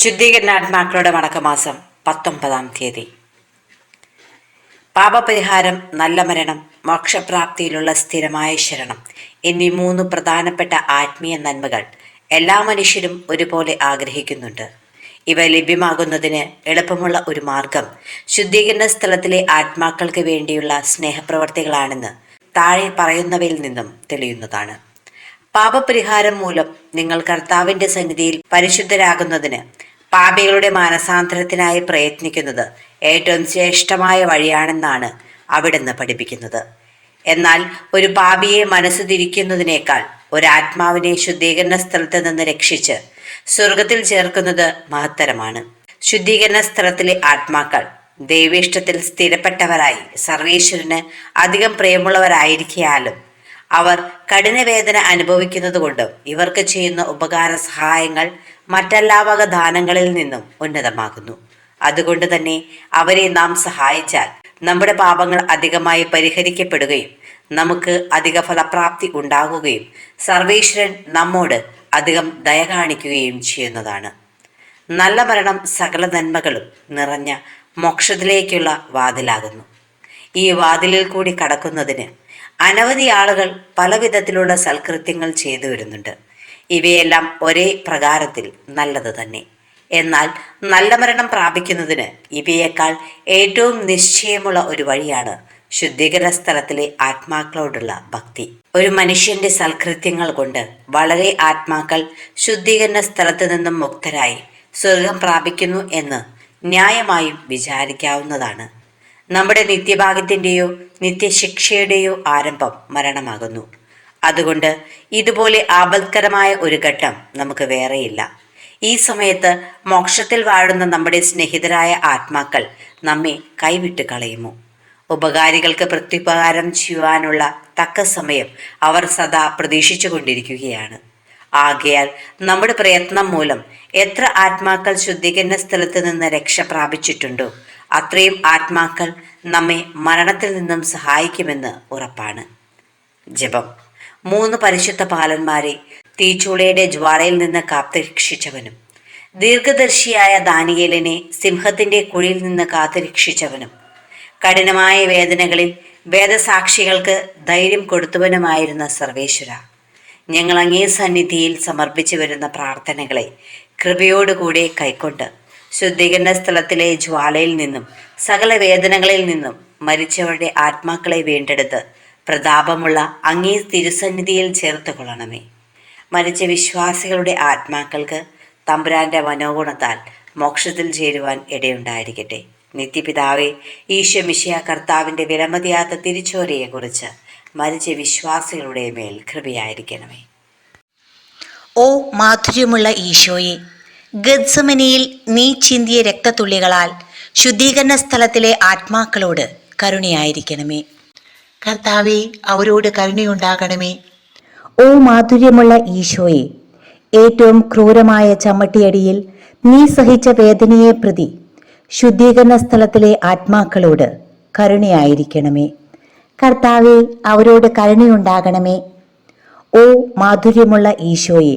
ശുദ്ധീകരണാത്മാക്കളുടെ മടക്കമാസം പത്തൊമ്പതാം തീയതി. പാപപരിഹാരം നല്ല മരണം മോക്ഷപ്രാപ്തിയിലുള്ള സ്ഥിരമായ ശരണം എന്നീ മൂന്ന് പ്രധാനപ്പെട്ട ആത്മീയ നന്മകൾ എല്ലാ മനുഷ്യരും ഒരുപോലെ ആഗ്രഹിക്കുന്നുണ്ട്. ഇവ ലഭ്യമാകുന്നതിന് എളുപ്പമുള്ള ഒരു മാർഗം ശുദ്ധീകരണ സ്ഥലത്തിലെ ആത്മാക്കൾക്ക് വേണ്ടിയുള്ള സ്നേഹപ്രവർത്തികളാണെന്ന് താഴെ പറയുന്നവയിൽ നിന്നും തെളിയുന്നതാണ്. പാപപരിഹാരം മൂലം നിങ്ങൾ കർത്താവിന്റെ സന്നിധിയിൽ പരിശുദ്ധരാകുന്നതിന് പാപികളുടെ മാനസാന്തരത്തിനായി പ്രയത്നിക്കുന്നത് ഏറ്റവും ശ്രേഷ്ഠമായ വഴിയാണെന്നാണ് അവിടുന്ന് പഠിപ്പിക്കുന്നത്. എന്നാൽ ഒരു പാപിയെ മനസ്സ് തിരിക്കുന്നതിനേക്കാൾ ഒരാത്മാവിനെ ശുദ്ധീകരണ സ്ഥലത്ത് നിന്ന് രക്ഷിച്ച് സ്വർഗത്തിൽ ചേർക്കുന്നത് മഹത്തരമാണ്. ശുദ്ധീകരണ സ്ഥലത്തിലെ ആത്മാക്കൾ ദൈവേഷ്ടത്തിൽ സ്ഥിരപ്പെട്ടവരായി സർവേശ്വരന് അധികം പ്രിയമുള്ളവരായിരിക്കാലും അവർ കഠിനവേദന അനുഭവിക്കുന്നതുകൊണ്ടും ഇവർക്ക് ചെയ്യുന്ന ഉപകാര സഹായങ്ങൾ മറ്റെല്ലാ വക ദാനങ്ങളിൽ നിന്നും ഉന്നതമാകുന്നു. അതുകൊണ്ട് തന്നെ അവരെ നാം സഹായിച്ചാൽ നമ്മുടെ പാപങ്ങൾ അധികമായി പരിഹരിക്കപ്പെടുകയും നമുക്ക് അധിക ഫലപ്രാപ്തി ഉണ്ടാകുകയും സർവേശ്വരൻ നമ്മോട് അധികം ദയ കാണിക്കുകയും ചെയ്യുന്നതാണ്. നല്ല മരണം സകല നന്മകളും നിറഞ്ഞ മോക്ഷത്തിലേക്കുള്ള വാതിലാകുന്നു. ഈ വാതിലിൽ കൂടി കടക്കുന്നതിന് അനവധി ആളുകൾ പലവിധത്തിലുള്ള സൽകൃത്യങ്ങൾ ചെയ്തു വരുന്നുണ്ട്. ഇവയെല്ലാം ഒരേ പ്രകാരത്തിൽ നല്ലത് തന്നെ. എന്നാൽ നല്ല മരണം പ്രാപിക്കുന്നതിന് ഇവയേക്കാൾ ഏറ്റവും നിശ്ചയമുള്ള ഒരു വഴിയാണ് ശുദ്ധീകരണ സ്ഥലത്തിലെ ആത്മാക്കളോടുള്ള ഭക്തി. ഒരു മനുഷ്യന്റെ സൽകൃത്യങ്ങൾ കൊണ്ട് വളരെ ആത്മാക്കൾ ശുദ്ധീകരണ സ്ഥലത്ത് നിന്നും മുക്തരായി സ്വർഗം പ്രാപിക്കുന്നു എന്ന് ന്യായമായും വിചാരിക്കാവുന്നതാണ്. നമ്മുടെ നിത്യഭാഗത്തിന്റെയോ നിത്യശിക്ഷയുടെയോ ആരംഭം മരണമാകുന്നു. അതുകൊണ്ട് ഇതുപോലെ ആപത്കരമായ ഒരു ഘട്ടം നമുക്ക് വേറെയില്ല. ഈ സമയത്ത് മോക്ഷത്തിൽ വാഴുന്ന നമ്മുടെ സ്നേഹിതരായ ആത്മാക്കൾ നമ്മെ കൈവിട്ട് കളയുമോ? ഉപകാരികൾക്ക് പ്രത്യുപകാരം ചെയ്യുവാനുള്ള തക്ക സമയം അവർ സദാ പ്രതീക്ഷിച്ചു കൊണ്ടിരിക്കുകയാണ്. ആകയാൽ നമ്മുടെ പ്രയത്നം മൂലം എത്ര ആത്മാക്കൾ ശുദ്ധീകരണ സ്ഥലത്ത് നിന്ന് രക്ഷ പ്രാപിച്ചിട്ടുണ്ടോ? അത്രയും ആത്മാക്കൾ നമ്മെ മരണത്തിൽ നിന്നും സഹായിക്കുമെന്ന് ഉറപ്പാണ്. ജപം. മൂന്ന് പരിശുദ്ധ പാലന്മാരെ തീച്ചൂളയുടെ ജ്വാലയിൽ നിന്ന് കാത്തുരക്ഷിച്ചവനും ദീർഘദർശിയായ ദാനിയേലിനെ സിംഹത്തിന്റെ കുഴിയിൽ നിന്ന് കാത്തുരക്ഷിച്ചവനും കഠിനമായ വേദനകളിൽ വേദസാക്ഷികൾക്ക് ധൈര്യം കൊടുത്തവനുമായിരുന്ന സർവേശ്വര. ഞങ്ങൾ അങ്ങേ സന്നിധിയിൽ സമർപ്പിച്ചു വരുന്ന പ്രാർത്ഥനകളെ കൃപയോടുകൂടെ കൈക്കൊണ്ട് ശുദ്ധീകരണ സ്ഥലത്തിലെ ജ്വാലയിൽ നിന്നും സകല വേദനകളിൽ നിന്നും മരിച്ചവരുടെ ആത്മാക്കളെ വീണ്ടെടുത്ത് പ്രതാപമുള്ള അങ്ങേ തിരുസന്നിധിയിൽ ചേർത്ത് കൊള്ളണമേ. മരിച്ച വിശ്വാസികളുടെ ആത്മാക്കൾക്ക് തമ്പുരാന്റെ മനോഗുണത്താൽ മോക്ഷത്തിൽ ചേരുവാൻ ഇടയുണ്ടായിരിക്കട്ടെ. നിത്യപിതാവെ ഈശോ മിശിയ കർത്താവിന്റെ വിലമതിയാത്ത തിരിച്ചോരയെക്കുറിച്ച് മരിച്ച വിശ്വാസികളുടെ മേൽ കൃപയായിരിക്കണമേ. ഓ മാധുര്യമുള്ള ഈശോയെ ഗദ്സമനിയിൽ നീ ചിന്തിയ രക്തത്തുള്ളികളാൽ ശുദ്ധീകരണ സ്ഥലത്തിലെ ആത്മാക്കളോട് കരുണയായിരിക്കണമേ. കർത്താവെ അവരോട് കരുണയുണ്ടാകണമേ. ഓ മാധുര്യമുള്ള ഈശോയെ ഏറ്റവും ക്രൂരമായ ചമ്മട്ടിയടിയിൽ നീ സഹിച്ച വേദനയെ പ്രതി ശുദ്ധീകരണ സ്ഥലത്തിലെ ആത്മാക്കളോട് കരുണയായിരിക്കണമേ. കർത്താവെ അവരോട് കരുണയുണ്ടാകണമേ. ഓ മാധുര്യമുള്ള ഈശോയെ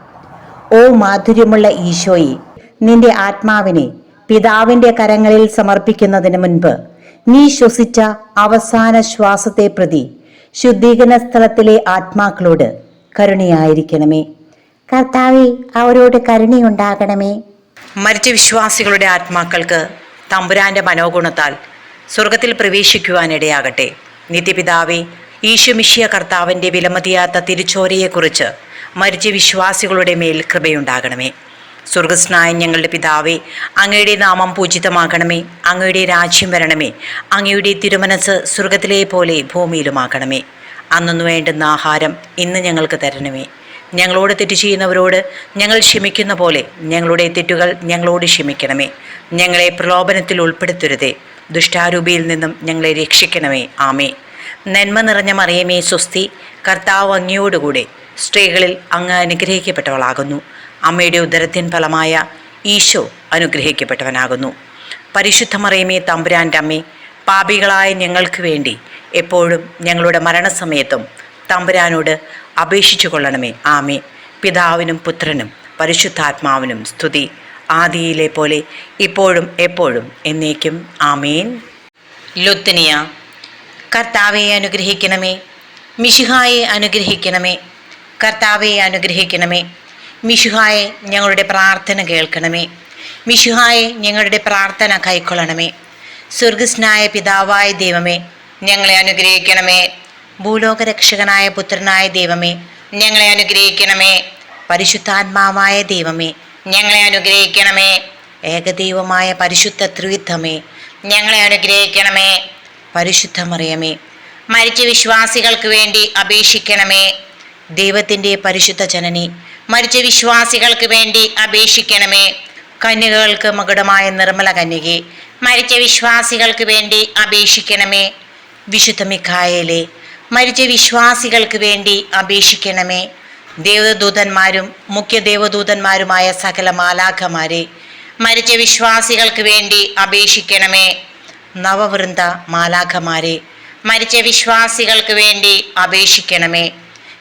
ഓ മാധുര്യമുള്ള ഈശോയെ നിന്റെ ആത്മാവിനെ പിതാവിന്റെ കരങ്ങളിൽ സമർപ്പിക്കുന്നതിന് മുൻപ് നീ ശ്വസിച്ച അവസാന ശ്വാസത്തെ പ്രതി ശുദ്ധീകരണ സ്ഥലത്തിലെ ആത്മാക്കളോട് കരുണയായിരിക്കണമേ. കർത്താവെ അവരോട് കരുണയുണ്ടാകണമേ. മരിച്ച വിശ്വാസികളുടെ ആത്മാക്കൾക്ക് തമ്പുരാന്റെ മനോഗുണത്താൽ സ്വർഗത്തിൽ പ്രവേശിക്കുവാനിടയാകട്ടെ. നിത്യപിതാവേ ഈശുമിഷ്യ കർത്താവിന്റെ വിലമതിയാത്ത തിരിച്ചോരയെക്കുറിച്ച് മരിച്ച വിശ്വാസികളുടെ മേൽ കൃപയുണ്ടാകണമേ. സ്വർഗസ്നായ ഞങ്ങളുടെ പിതാവേ അങ്ങയുടെ നാമം പൂജിതമാകണമേ അങ്ങയുടെ രാജ്യം വരണമേ അങ്ങയുടെ തിരുമനസ് സ്വർഗത്തിലെ പോലെ ഭൂമിയിലുമാകണമേ. അന്നു വേണ്ടുന്ന ആഹാരം ഇന്ന് ഞങ്ങൾക്ക് തരണമേ. ഞങ്ങളോട് തെറ്റ് ചെയ്യുന്നവരോട് ഞങ്ങൾ ക്ഷമിക്കുന്ന പോലെ ഞങ്ങളുടെ തെറ്റുകൾ ഞങ്ങളോട് ക്ഷമിക്കണമേ. ഞങ്ങളെ പ്രലോഭനത്തിൽ ഉൾപ്പെടുത്തരുതേ. ദുഷ്ടാരൂപിയിൽ നിന്നും ഞങ്ങളെ രക്ഷിക്കണമേ. ആമേ നന്മ നിറഞ്ഞ മറിയമേ സ്വസ്തി. കർത്താവ് അങ്ങയോടുകൂടെ സ്ത്രീകളിൽ അങ്ങ് അനുഗ്രഹിക്കപ്പെട്ടവളാകുന്നു. അമ്മയുടെ ഉദരത്തിൻ ഫലമായ ഈശോ അനുഗ്രഹിക്കപ്പെട്ടവനാകുന്നു. പരിശുദ്ധ മറിയമേ തമ്പുരാന്റെ അമ്മേ പാപികളായ ഞങ്ങൾക്ക് വേണ്ടി എപ്പോഴും ഞങ്ങളുടെ മരണസമയത്തും തമ്പുരാനോട് അപേക്ഷിച്ചു കൊള്ളണമേ. ആമേ പിതാവിനും പുത്രനും പരിശുദ്ധാത്മാവിനും സ്തുതി. ആദിയിലെ പോലെ ഇപ്പോഴും എപ്പോഴും എന്നേക്കും. ആമേൻ. ലുത്തനിയ കർത്താവെ അനുഗ്രഹിക്കണമേ. മിഷിഹായെ അനുഗ്രഹിക്കണമേ. കർത്താവെ അനുഗ്രഹിക്കണമേ. മിശുഹായെ ഞങ്ങളുടെ പ്രാർത്ഥന കേൾക്കണമേ. മിശുഹായെ ഞങ്ങളുടെ പ്രാർത്ഥന കൈക്കൊള്ളണമേ. സ്വർഗസ്നായ പിതാവായ ദൈവമേ ഞങ്ങളെ അനുഗ്രഹിക്കണമേ. ഭൂലോകരക്ഷകനായ പുത്രനായ ദൈവമേ ഞങ്ങളെ അനുഗ്രഹിക്കണമേ. പരിശുദ്ധാത്മാവായ ദൈവമേ ഞങ്ങളെ അനുഗ്രഹിക്കണമേ. ഏകദൈവമായ പരിശുദ്ധ ത്രിവിധമേ ഞങ്ങളെ അനുഗ്രഹിക്കണമേ. പരിശുദ്ധമറിയമേ മരിച്ച വിശ്വാസികൾക്ക് വേണ്ടി അപേക്ഷിക്കണമേ. ദൈവത്തിന്റെ പരിശുദ്ധ ജനനി മരിച്ച വിശ്വാസികൾക്ക് വേണ്ടി അപേക്ഷിക്കണമേ. കന്യകകൾക്ക് മകുടമായ നിർമ്മല കന്യകെ മരിച്ച വിശ്വാസികൾക്ക് വേണ്ടി അപേക്ഷിക്കണമേ. വിശുദ്ധ മിഖായേലെ മരിച്ച വിശ്വാസികൾക്ക് വേണ്ടി അപേക്ഷിക്കണമേ. ദേവദൂതന്മാരും മുഖ്യ ദേവദൂതന്മാരുമായ സകല മാലാഖമാരെ മരിച്ച വിശ്വാസികൾക്ക് വേണ്ടി അപേക്ഷിക്കണമേ. നവവൃന്ദ മാലാഖമാരെ മരിച്ച വിശ്വാസികൾക്ക് വേണ്ടി അപേക്ഷിക്കണമേ.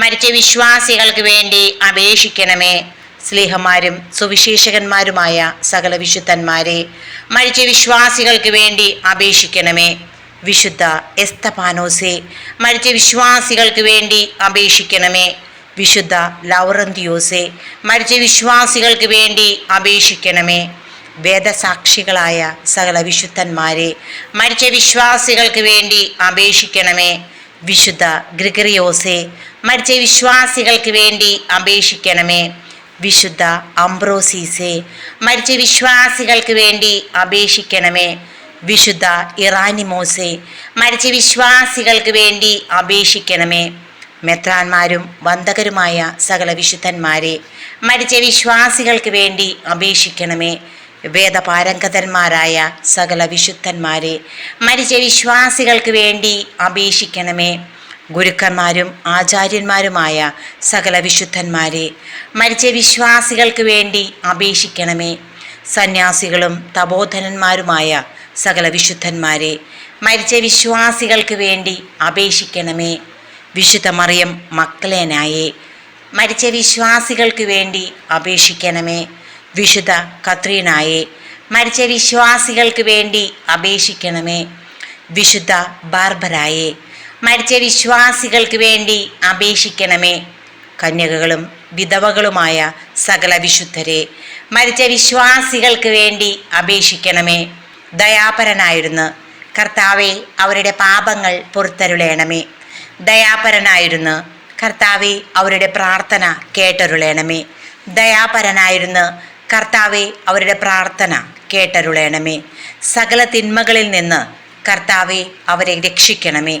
മരിച്ച വിശ്വാസികൾക്ക് വേണ്ടി അപേക്ഷിക്കണമേ. സ്ലേഹമാരും സുവിശേഷകന്മാരുമായ സകല വിശുദ്ധന്മാരെ മരിച്ച വിശ്വാസികൾക്ക് വേണ്ടി അപേക്ഷിക്കണമേ. വിശുദ്ധ എസ്തപാനോസെ മരിച്ച വിശ്വാസികൾക്ക് വേണ്ടി അപേക്ഷിക്കണമേ. വിശുദ്ധ ലൗറന്തിയോസെ മരിച്ച വിശ്വാസികൾക്ക് വേണ്ടി അപേക്ഷിക്കണമേ. വേദസാക്ഷികളായ സകല വിശുദ്ധന്മാരെ മരിച്ച വിശ്വാസികൾക്ക് വേണ്ടി അപേക്ഷിക്കണമേ. വിശുദ്ധ ഗ്രിഗറിയോസെ മരിച്ച വിശ്വാസികൾക്ക് വേണ്ടി അപേക്ഷിക്കണമേ. വിശുദ്ധ അംബ്രോസീസെ മരിച്ച വിശ്വാസികൾക്ക് വേണ്ടി അപേക്ഷിക്കണമേ. വിശുദ്ധ ഇറാനിമോസേ മരിച്ച വിശ്വാസികൾക്ക് വേണ്ടി അപേക്ഷിക്കണമേ. മെത്രാന്മാരും വന്ദകരുമായ സകല വിശുദ്ധന്മാരെ മരിച്ച വിശ്വാസികൾക്ക് വേണ്ടി അപേക്ഷിക്കണമേ. വേദപാരംഗതന്മാരായ സകല വിശുദ്ധന്മാരെ മരിച്ച വിശ്വാസികൾക്ക് വേണ്ടി അപേക്ഷിക്കണമേ. ഗുരുക്കന്മാരും ആചാര്യന്മാരുമായ സകല വിശുദ്ധന്മാരെ മരിച്ച വിശ്വാസികൾക്ക് വേണ്ടി അപേക്ഷിക്കണമേ. സന്യാസികളും തപോധനന്മാരുമായ സകല വിശുദ്ധന്മാരെ മരിച്ച വിശ്വാസികൾക്ക് വേണ്ടി അപേക്ഷിക്കണമേ. വിശുദ്ധ മറിയം മക്കളേനായെ മരിച്ച വിശ്വാസികൾക്ക് വേണ്ടി അപേക്ഷിക്കണമേ. വിശുദ്ധ കത്രീനായെ മരിച്ച വിശ്വാസികൾക്ക് വേണ്ടി അപേക്ഷിക്കണമേ. വിശുദ്ധ ബാർബരായെ മരിച്ച വിശ്വാസികൾക്ക് വേണ്ടി അപേക്ഷിക്കണമേ. കന്യകകളും വിധവകളുമായ സകല വിശുദ്ധരെ മരിച്ച വിശ്വാസികൾക്ക് വേണ്ടി അപേക്ഷിക്കണമേ. ദയാപരനായിരുന്നു കർത്താവെ അവരുടെ പാപങ്ങൾ പുറത്തരുളേണമേ. ദയാപരനായിരുന്നു കർത്താവെ അവരുടെ പ്രാർത്ഥന കേട്ടരുളേണമേ. ദയാപരനായിരുന്നു കർത്താവെ അവരുടെ പ്രാർത്ഥന കേട്ടരുളേണമേ. സകല തിന്മകളിൽ നിന്ന് കർത്താവെ അവരെ രക്ഷിക്കണമേ.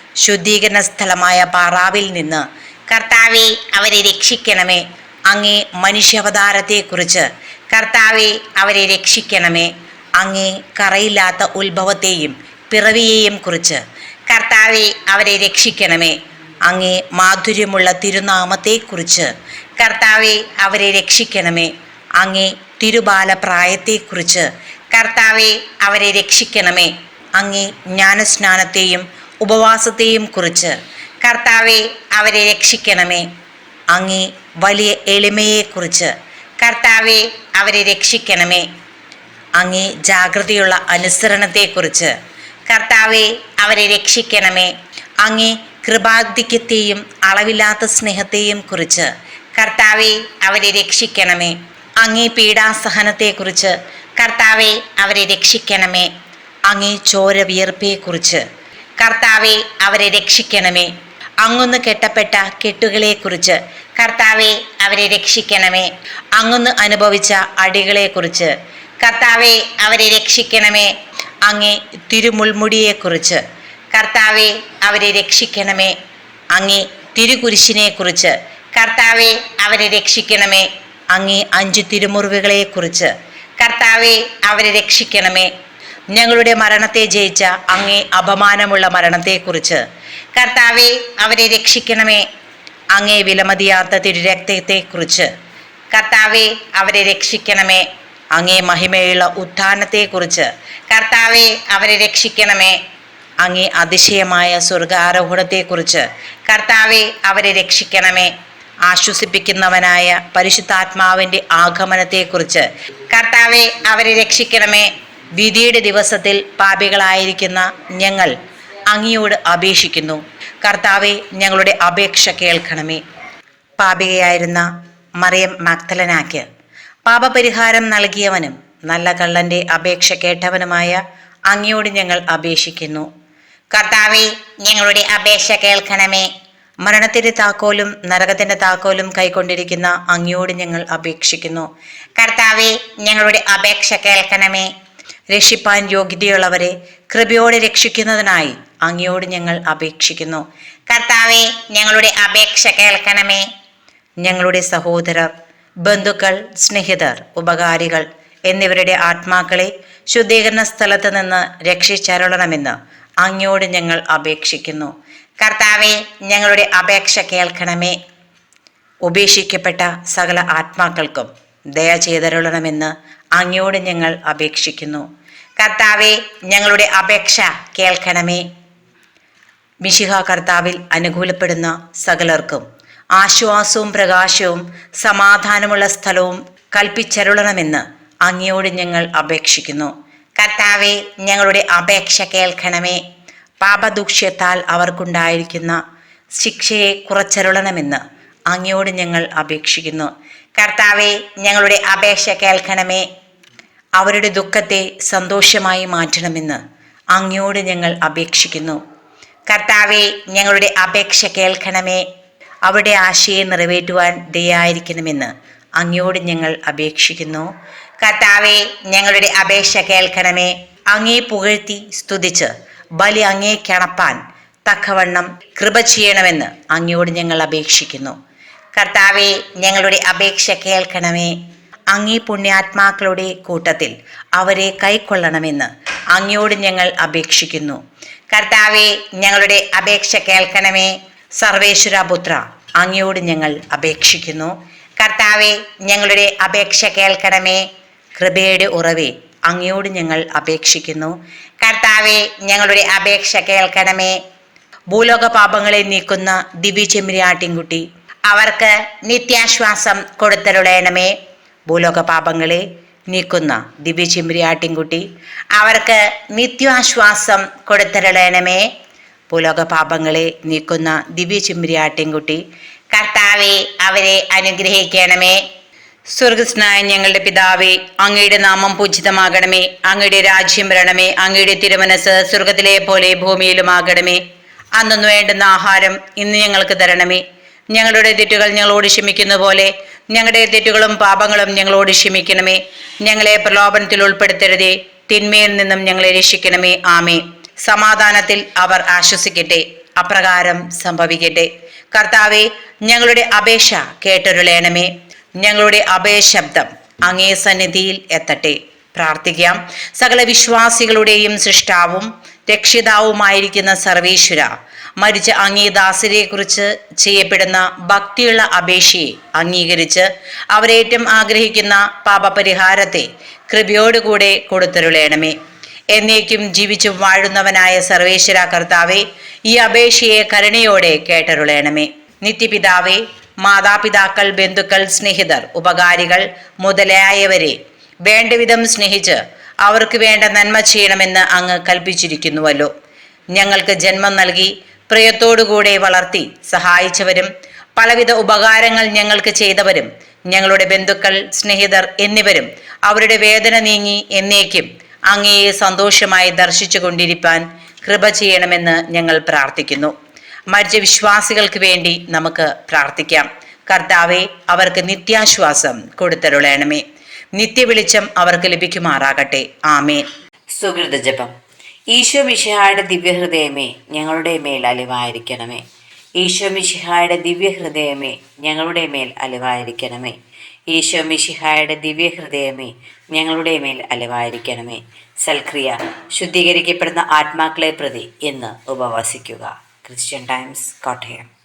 ശുദ്ധീകരണ സ്ഥലമായ പാറാവിൽ നിന്ന് കർത്താവെ അവരെ രക്ഷിക്കണമേ. അങ്ങേ മനുഷ്യാവതാരത്തെക്കുറിച്ച് കർത്താവെ അവരെ രക്ഷിക്കണമേ. അങ്ങേ കറയില്ലാത്ത ഉത്ഭവത്തെയും പിറവിയെയും കുറിച്ച് കർത്താവെ അവരെ രക്ഷിക്കണമേ. അങ്ങേ മാധുര്യമുള്ള തിരുനാമത്തെക്കുറിച്ച് കർത്താവെ അവരെ രക്ഷിക്കണമേ. അങ്ങേ തിരുബാലപ്രായത്തെക്കുറിച്ച് കർത്താവെ അവരെ രക്ഷിക്കണമേ. അങ്ങേ ജ്ഞാനസ്നാനത്തെയും ഉപവാസത്തെയും കുറിച്ച്. കർത്താവെ അവരെ രക്ഷിക്കണമേ. അങ്ങേ വലിയ എളിമയെക്കുറിച്ച്. കർത്താവെ അവരെ രക്ഷിക്കണമേ. അങ്ങേ ജാഗ്രതയുള്ള അനുസരണത്തെക്കുറിച്ച്. കർത്താവെ അവരെ രക്ഷിക്കണമേ. അങ്ങേ കൃപാധിക്യത്തെയും അളവില്ലാത്ത സ്നേഹത്തെയും കുറിച്ച്. കർത്താവെ അവരെ രക്ഷിക്കണമേ. അങ്ങേ പീഡാസഹനത്തെക്കുറിച്ച്. കർത്താവെ അവരെ രക്ഷിക്കണമേ. അങ്ങേ ചോര വിയർപ്പയെക്കുറിച്ച് കർത്താവെ അവരെ രക്ഷിക്കണമേ. അങ്ങൊന്ന് കെട്ടപ്പെട്ട കെട്ടുകളെ കുറിച്ച് കർത്താവെ അവരെ രക്ഷിക്കണമേ. അങ്ങൊന്ന് അനുഭവിച്ച അടികളെ കുറിച്ച് കർത്താവെ അവരെ രക്ഷിക്കണമേ. അങ്ങേ തിരുമുൾമുടിയെക്കുറിച്ച്. കർത്താവെ അവരെ രക്ഷിക്കണമേ. അങ്ങേ തിരുകുരിശിനെക്കുറിച്ച്. കർത്താവെ അവരെ രക്ഷിക്കണമേ. അങ്ങേ അഞ്ചു തിരുമുറിവുകളെക്കുറിച്ച്. കർത്താവെ അവരെ രക്ഷിക്കണമേ. ഞങ്ങളുടെ മരണത്തെ ജയിച്ച അങ്ങേ അപമാനമുള്ള മരണത്തെക്കുറിച്ച്. കർത്താവെ അവരെ രക്ഷിക്കണമേ. അങ്ങേ വിലമതിയാത്ത തിരുരക്തത്തെക്കുറിച്ച്. കർത്താവെ അവരെ രക്ഷിക്കണമേ. അങ്ങേ മഹിമയുള്ള ഉത്ഥാനത്തെക്കുറിച്ച്. കർത്താവെ അവരെ രക്ഷിക്കണമേ. അങ്ങേ അതിശയമായ സ്വർഗാരോഹണത്തെക്കുറിച്ച്. കർത്താവെ അവരെ രക്ഷിക്കണമേ. ആശ്വസിപ്പിക്കുന്നവനായ പരിശുദ്ധാത്മാവിന്റെ ആഗമനത്തെക്കുറിച്ച്. കർത്താവെ അവരെ രക്ഷിക്കണമേ. വിധിയുടെ ദിവസത്തിൽ പാപികളായിരിക്കുന്ന ഞങ്ങൾ അങ്ങയോട് അപേക്ഷിക്കുന്നു. കർത്താവെ ഞങ്ങളുടെ അപേക്ഷ കേൾക്കണമേ. പാപികയായിരുന്ന മറിയം മക്തലനാക്ക് പാപപരിഹാരം നൽകിയവനും നല്ല കള്ളന്റെ അപേക്ഷ കേട്ടവനുമായ അങ്ങയോട് ഞങ്ങൾ അപേക്ഷിക്കുന്നു. കർത്താവെ ഞങ്ങളുടെ അപേക്ഷ കേൾക്കണമേ. മരണത്തിന്റെ താക്കോലും നരകത്തിന്റെ താക്കോലും കൈക്കൊണ്ടിരിക്കുന്ന അങ്ങയോട് ഞങ്ങൾ അപേക്ഷിക്കുന്നു. കർത്താവെ ഞങ്ങളുടെ അപേക്ഷ കേൾക്കണമേ. രക്ഷിപ്പാൻ യോഗ്യതയുള്ളവരെ കൃപയോടെ രക്ഷിക്കുന്നതിനായി അങ്ങയോട് ഞങ്ങൾ അപേക്ഷിക്കുന്നു. കർത്താവെ ഞങ്ങളുടെ അപേക്ഷ കേൾക്കണമേ. ഞങ്ങളുടെ സഹോദരർ ബന്ധുക്കൾ സ്നേഹിതർ ഉപകാരികൾ എന്നിവരുടെ ആത്മാക്കളെ ശുദ്ധീകരണ സ്ഥലത്ത് നിന്ന് രക്ഷിച്ചരുളണമെന്ന് അങ്ങയോട് ഞങ്ങൾ അപേക്ഷിക്കുന്നു. കർത്താവെ ഞങ്ങളുടെ അപേക്ഷ കേൾക്കണമേ. ഉപേക്ഷിക്കപ്പെട്ട സകല ആത്മാക്കൾക്കും ദയ ചെയ്തരുളണമെന്ന് അങ്ങയോട് ഞങ്ങൾ അപേക്ഷിക്കുന്നു. കർത്താവെ ഞങ്ങളുടെ അപേക്ഷ കേൾക്കണമേ. മിശിഹ കർത്താവിൽ അനുകൂലപ്പെടുന്ന സകലർക്കും ആശ്വാസവും പ്രകാശവും സമാധാനമുള്ള സ്ഥലവും കൽപ്പിച്ചരുളണമെന്ന് അങ്ങയോട് ഞങ്ങൾ അപേക്ഷിക്കുന്നു. കർത്താവെ ഞങ്ങളുടെ അപേക്ഷ കേൾക്കണമേ. പാപദൂക്ഷ്യത്താൽ അവർക്കുണ്ടായിരിക്കുന്ന ശിക്ഷയെ കുറച്ചരുളണമെന്ന് അങ്ങയോട് ഞങ്ങൾ അപേക്ഷിക്കുന്നു. കർത്താവെ ഞങ്ങളുടെ അപേക്ഷ കേൾക്കണമേ. അവരുടെ ദുഃഖത്തെ സന്തോഷമായി മാറ്റണമെന്ന് അങ്ങയോട് ഞങ്ങൾ അപേക്ഷിക്കുന്നു. കർത്താവെ ഞങ്ങളുടെ അപേക്ഷ കേൾക്കണമേ. അവരുടെ ആശയെ നിറവേറ്റുവാൻ ദയായിരിക്കണമെന്ന് അങ്ങയോട് ഞങ്ങൾ അപേക്ഷിക്കുന്നു. കർത്താവെ ഞങ്ങളുടെ അപേക്ഷ കേൾക്കണമേ. അങ്ങേ പുകഴ്ത്തി സ്തുതിച്ച് ബലി അങ്ങേ കിണപ്പാൻ തക്കവണ്ണം കൃപ ചെയ്യണമെന്ന് അങ്ങയോട് ഞങ്ങൾ അപേക്ഷിക്കുന്നു. കർത്താവെ ഞങ്ങളുടെ അപേക്ഷ കേൾക്കണമേ. അങ്ങേ പുണ്യാത്മാക്കളുടെ കൂട്ടത്തിൽ അവരെ കൈക്കൊള്ളണമെന്ന് അങ്ങയോട് ഞങ്ങൾ അപേക്ഷിക്കുന്നു. കർത്താവെ ഞങ്ങളുടെ അപേക്ഷ കേൾക്കണമേ. സർവേശ്വരപുത്ര അങ്ങയോട് ഞങ്ങൾ അപേക്ഷിക്കുന്നു. കർത്താവെ ഞങ്ങളുടെ അപേക്ഷ കേൾക്കണമേ. കൃപയുടെ ഉറവേ അങ്ങയോട് ഞങ്ങൾ അപേക്ഷിക്കുന്നു. കർത്താവെ ഞങ്ങളുടെ അപേക്ഷ കേൾക്കണമേ. ഭൂലോക പാപങ്ങളെ നീക്കുന്ന ദിവ്യ ചെമ്മിരിയാട്ടിൻകുട്ടി അവർക്ക് നിത്യാശ്വാസം കൊടുത്തരുളയണമേ ഭൂലോക പാപങ്ങളെ നീക്കുന്ന ദിവ്യ ചെമ്മിരിയാട്ടിൻകുട്ടി അവർക്ക് നിത്യാശ്വാസം കൊടുത്തരുളയണമേ ഭൂലോക പാപങ്ങളെ നീക്കുന്ന ദിവ്യ ചെമ്മിരിയാട്ടിൻകുട്ടി കർത്താവെ അവരെ അനുഗ്രഹിക്കണമേ. സ്വർഗസ്നായ ഞങ്ങളുടെ പിതാവേ അങ്ങയുടെ നാമം പൂജിതമാകണമേ. അങ്ങയുടെ രാജ്യം വരണമേ. അങ്ങയുടെ തിരുമനസ് സ്വർഗത്തിലെ പോലെ ഭൂമിയിലുമാകണമേ. അന്നു വേണ്ടുന്ന ആഹാരം ഇന്ന് ഞങ്ങൾക്ക് തരണമേ. ഞങ്ങളുടെ തെറ്റുകൾ ഞങ്ങളോട് ക്ഷമിക്കുന്ന പോലെ ഞങ്ങളുടെ തെറ്റുകളും പാപങ്ങളും ഞങ്ങളോട് ക്ഷമിക്കണമേ. ഞങ്ങളെ പ്രലോഭനത്തിൽ ഉൾപ്പെടുത്തരുതേ. തിന്മയിൽ നിന്നും ഞങ്ങളെ രക്ഷിക്കണമേ. ആമേ സമാധാനത്തിൽ അവർ ആശ്വസിക്കട്ടെ. അപ്രകാരം സംഭവിക്കട്ടെ. കർത്താവെ ഞങ്ങളുടെ അപേക്ഷ കേട്ടൊരുളേണമേ. ഞങ്ങളുടെ അഭയശബ്ദം അങ്ങേ സന്നിധിയിൽ എത്തട്ടെ. പ്രാർത്ഥിക്കാം. സകല വിശ്വാസികളുടെയും സൃഷ്ടാവും രക്ഷിതാവുമായിരിക്കുന്ന സർവേശ്വര മരിച്ച അങ്ങേ കുറിച്ച് ചെയ്യപ്പെടുന്ന ഭക്തിയുള്ള അപേക്ഷയെ അംഗീകരിച്ച് അവരേറ്റം ആഗ്രഹിക്കുന്ന പാപപരിഹാരത്തെ കൃപയോടുകൂടെ കൊടുത്തരുളേണമേ. എന്നേക്കും ജീവിച്ചു വാഴുന്നവനായ സർവേശ്വര കർത്താവെ ഈ അപേക്ഷയെ കരുണയോടെ കേട്ടരുളേണമേ. നിത്യപിതാവേ മാതാപിതാക്കൾ ബന്ധുക്കൾ സ്നേഹിതർ ഉപകാരികൾ മുതലായവരെ വേണ്ടവിധം സ്നേഹിച്ച് അവർക്ക് വേണ്ട നന്മ ചെയ്യണമെന്ന് അങ്ങ് കൽപ്പിച്ചിരിക്കുന്നുവല്ലോ. ഞങ്ങൾക്ക് ജന്മം നൽകി പ്രിയത്തോടുകൂടെ വളർത്തി സഹായിച്ചവരും പലവിധ ഉപകാരങ്ങൾ ഞങ്ങൾക്ക് ചെയ്തവരും ഞങ്ങളുടെ ബന്ധുക്കൾ സ്നേഹിതർ എന്നിവരും അവരുടെ വേദന നീങ്ങി എന്നേക്കും അങ്ങയെ സന്തോഷമായി ദർശിച്ചു കൊണ്ടിരിക്കാൻ കൃപ ചെയ്യണമെന്ന് ഞങ്ങൾ പ്രാർത്ഥിക്കുന്നു. മരിച്ച വിശ്വാസികൾക്ക് വേണ്ടി നമുക്ക് പ്രാർത്ഥിക്കാം. കർത്താവെ അവർക്ക് നിത്യാശ്വാസം കൊടുത്തരുളയണമേ നിത്യവെളിച്ചം അവർക്ക് ലഭിക്കുമാറാകട്ടെ. ആമേ സുഹൃത ജപം. ഈശോ മിശിഹായുടെ ദിവ്യഹൃദയമേ ഞങ്ങളുടെ മേൽ അലിവായിരിക്കണമേ. ഈശോ മിശിഹായുടെ ദിവ്യഹൃദയമേ ഞങ്ങളുടെ മേൽ അലിവായിരിക്കണമേ. ഈശോ മിശിഹായുടെ ദിവ്യഹൃദയമേ ഞങ്ങളുടെ മേൽ അലിവായിരിക്കണമേ. സൽക്രിയ ശുദ്ധീകരിക്കപ്പെടുന്ന ആത്മാക്കളെ പ്രതി എന്ന് ഉപവസിക്കുക. Christian Times Kottayam.